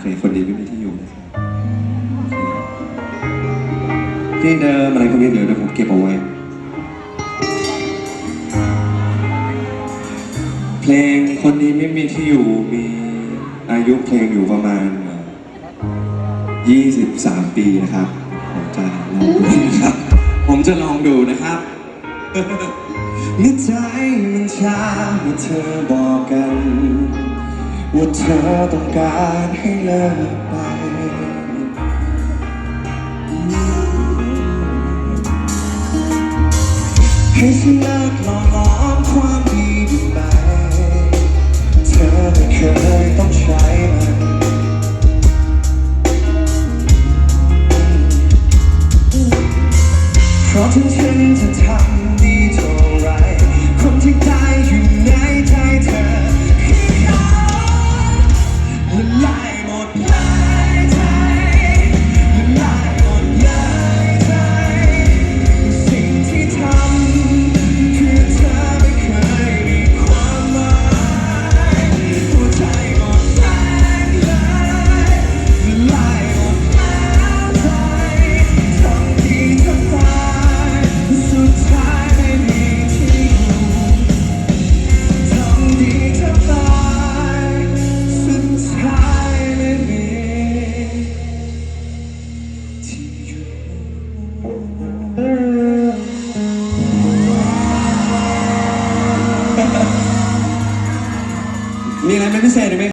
เคคนดีไม่มีที่อยู่นะครับที่เดิมอะไรพวกนี้เดี๋ยวเดี๋ยวผมเก็บเอาไว้ เพลงคนนี้ไม่มีที่อยู่มีอายุเพลงอยู่ประมาณเอ่อ23 ปีนะครับ ผมจะลองดูนะครับ ผมจะลองดูนะครับนิใจมันช้าเมื่อเธอบอกกัน ว่าเธอต้องการให้เลิกไป ให้ฉันเลิกหลอกล้อมความดีไป เธอไม่เคยต้องใช้มันเพราะถึงฉันจะทำ มีอะไรเป็นพิเศษไหม